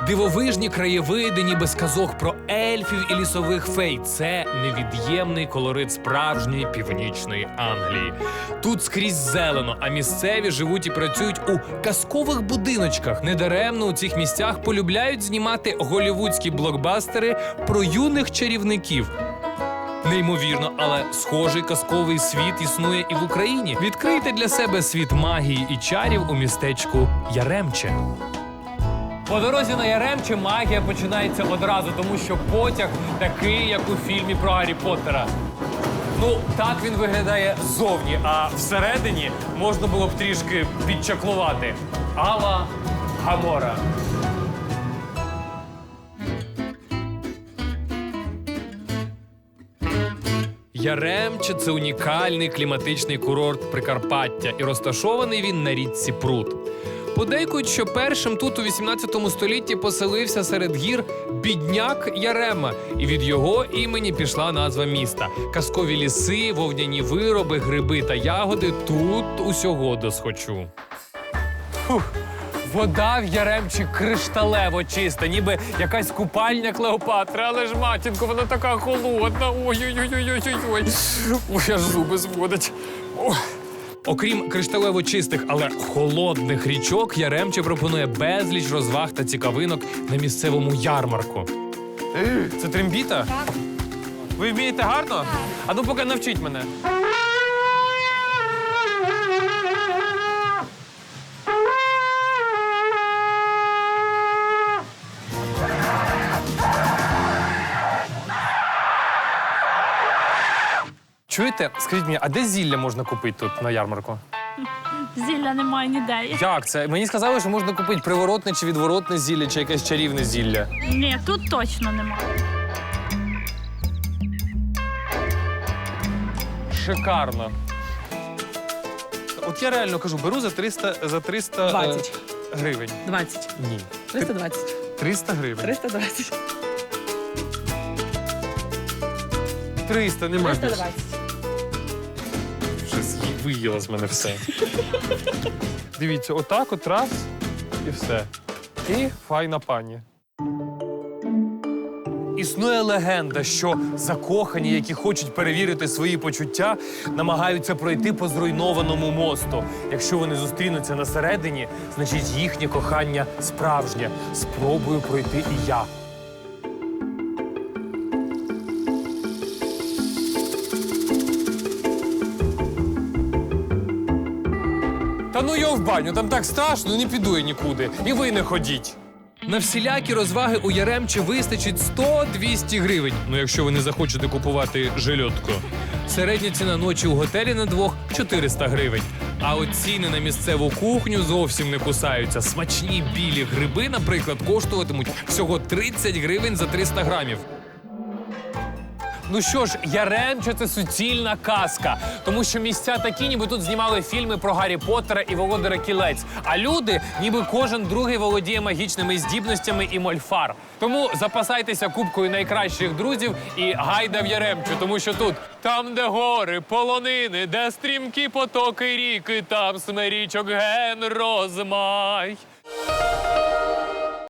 Дивовижні краєвиди, ніби казок про ельфів і лісових фей. Це невід'ємний колорит справжньої північної Англії. Тут скрізь зелено, а місцеві живуть і працюють у казкових будиночках. Недаремно у цих місцях полюбляють знімати голівудські блокбастери про юних чарівників. Неймовірно, але схожий казковий світ існує і в Україні. Відкрийте для себе світ магії і чарів у містечку Яремче. По дорозі на Яремче магія починається одразу, тому що потяг такий, як у фільмі про Гаррі Поттера. Ну, так він виглядає ззовні, а всередині можна було б трішки підчаклувати. Алла Гамора. Яремче це унікальний кліматичний курорт Прикарпаття, і розташований він на річці Прут. Подейкують, що першим тут у 18 столітті поселився серед гір бідняк Ярема, і від його імені пішла назва міста. Казкові ліси, вовняні вироби, гриби та ягоди тут усього досхочу. Фух. Вода в Яремчі кришталево чиста, ніби якась купальня Клеопатри, але ж матінко, вона така холодна. Ой-ой-ой-ой-ой-ой. Ой, аж зуби зводить. Ой. Окрім кришталево чистих, але холодних річок, Яремче пропонує безліч розваг та цікавинок на місцевому ярмарку. Це трембіта? Так. Ви вмієте гарно? А ну поки навчіть мене. Чуєте? Скажіть мені, а де зілля можна купити тут на ярмарку? Зілля немає ніде. Як це? Мені сказали, що можна купити приворотне чи відворотне зілля, чи якесь чарівне зілля. Ні, тут точно немає. Шикарно. От я реально кажу, беру за 300, за 300 е, 20. гривень. 20. Ні. 320. 300 гривень. 320. 300, немає. 320. Виїла з мене все. Дивіться, отак от раз і все. І файна пані. Існує легенда, що закохані, які хочуть перевірити свої почуття, намагаються пройти по зруйнованому мосту. Якщо вони зустрінуться на середині, значить їхнє кохання справжнє. Спробую пройти і я. Та ну його в баню, там так страшно, не піду я нікуди. І ви не ходіть. На всілякі розваги у Яремче вистачить 100-200 гривень. Ну, якщо ви не захочете купувати жильотку. Середня ціна ночі у готелі на двох 400 гривень. А от ціни на місцеву кухню зовсім не кусаються. Смачні білі гриби, наприклад, коштуватимуть всього 30 гривень за 300 грамів. Ну що ж, Яремче це суцільна казка, тому що місця такі, ніби тут знімали фільми про Гаррі Поттера і Володаря Кілець. А люди, ніби кожен другий володіє магічними здібностями і мольфар. Тому запасайтеся кубкою найкращих друзів і гайда в Яремчу, тому що тут там, де гори, полонини, де стрімкі потоки ріки, там смирічок ген розмай.